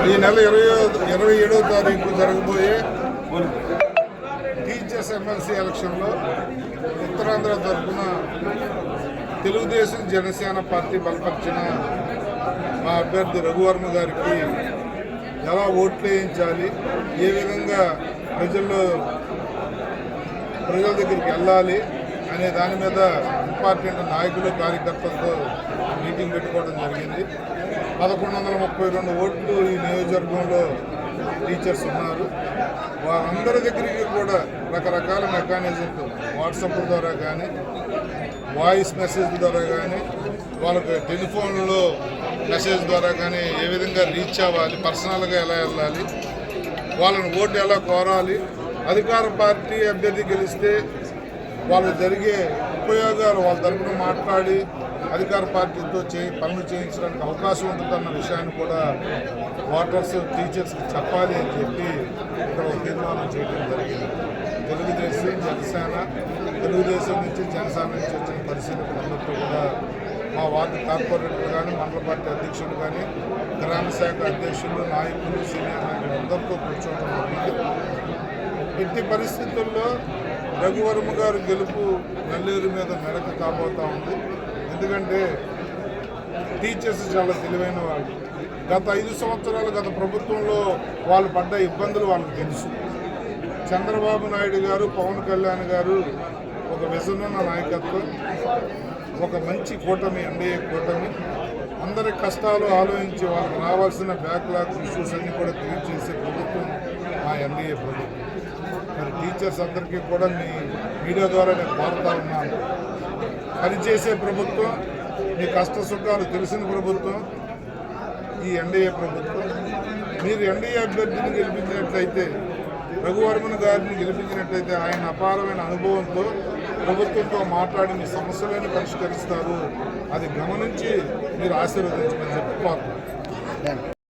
ఈ నెల ఇరవై ఇరవై ఏడవ తారీఖు జరగబోయే టీచర్స్ ఎమ్మెల్సీ ఎలక్షన్లో ఉత్తరాంధ్ర తరఫున తెలుగుదేశం జనసేన పార్టీ బలపరిచిన మా అభ్యర్థి రఘువర్మ గారికి ఎలా ఓట్లు వేయించాలి ఏ విధంగా ప్రజల్లో ప్రజల దగ్గరికి వెళ్ళాలి అనే దాని మీద ఇంపార్టెంట్ నాయకులు కార్యకర్తలతో మీటింగ్ పెట్టుకోవడం జరిగింది. పదకొండు వందల ముప్పై రెండు ఓట్లు ఈ నియోజకవర్గంలో టీచర్స్ ఉన్నారు. వారందరి దగ్గరికి కూడా రకరకాల మెకానిజంతో వాట్సాప్ ద్వారా కానీ వాయిస్ మెసేజ్ ద్వారా కానీ వాళ్ళకి టెలిఫోన్లో మెసేజ్ ద్వారా కానీ ఏ విధంగా రీచ్ అవ్వాలి పర్సనల్గా ఎలా వెళ్ళాలి వాళ్ళని ఓటు ఎలా కోరాలి అధికార పార్టీ అభ్యర్థి గెలిస్తే వాళ్ళు జరిగే ఉపయోగాలు వాళ్ళ తరఫున మాట్లాడి అధికార పార్టీతో చే పనులు చేయించడానికి అవకాశం ఉంటుందన్న విషయాన్ని కూడా వాటర్స్ టీచర్స్కి చెప్పాలి అని చెప్పి ఇక్కడ తీర్మానం చేయడం జరిగింది. తెలుగుదేశం జనసేన తెలుగుదేశం నుంచి జనసేన నుంచి వచ్చిన పరిశీలకులందరితో కూడా మా వార్డు కార్పొరేటర్లు కానీ మండల పార్టీ అధ్యక్షులు కానీ గ్రామ శాఖ అధ్యక్షులు నాయకులు సీనియర్ నాయకులు అందరితో కూర్చోవడం జరిగింది. ఎట్టి పరిస్థితుల్లో రఘువర్మ గారు గెలుపు నల్లేరు మీద నడక కాబోతా ఉంది. ఎందుకంటే టీచర్స్ చాలా తెలివైన వాళ్ళు. గత ఐదు సంవత్సరాలు గత ప్రభుత్వంలో వాళ్ళు పడ్డ ఇబ్బందులు వాళ్ళకి తెలుసు. చంద్రబాబు నాయుడు గారు పవన్ కళ్యాణ్ గారు ఒక విజనున్న నాయకత్వం ఒక మంచి కూటమి ఎన్డీఏ కూటమి. అందరి కష్టాలు ఆలోచించి వాళ్ళకి రావాల్సిన బ్యాక్లాగ్ ఇష్యూస్ అన్నీ కూడా క్లియర్ చేసే ప్రభుత్వం మా ఎంబీఏ ప్రభుత్వం మరి టీచర్స్ అందరికీ కూడా మీ మీడియా ద్వారా నేను కోరుతా ఉన్నాను. పనిచేసే ప్రభుత్వం మీ కష్ట సుఖాలు తెలిసిన ప్రభుత్వం ఈ ఎన్డీఏ ప్రభుత్వం. మీరు ఎన్డీఏ అభ్యర్థిని గెలిపించినట్లయితే రఘువర్మన్ గారిని గెలిపించినట్లయితే ఆయన అపారమైన అనుభవంతో ప్రభుత్వంతో మాట్లాడి మీ సమస్యలను పరిష్కరిస్తారు. అది గమనించి మీరు ఆశీర్వదించమని చెప్పి కోరుతున్నాను.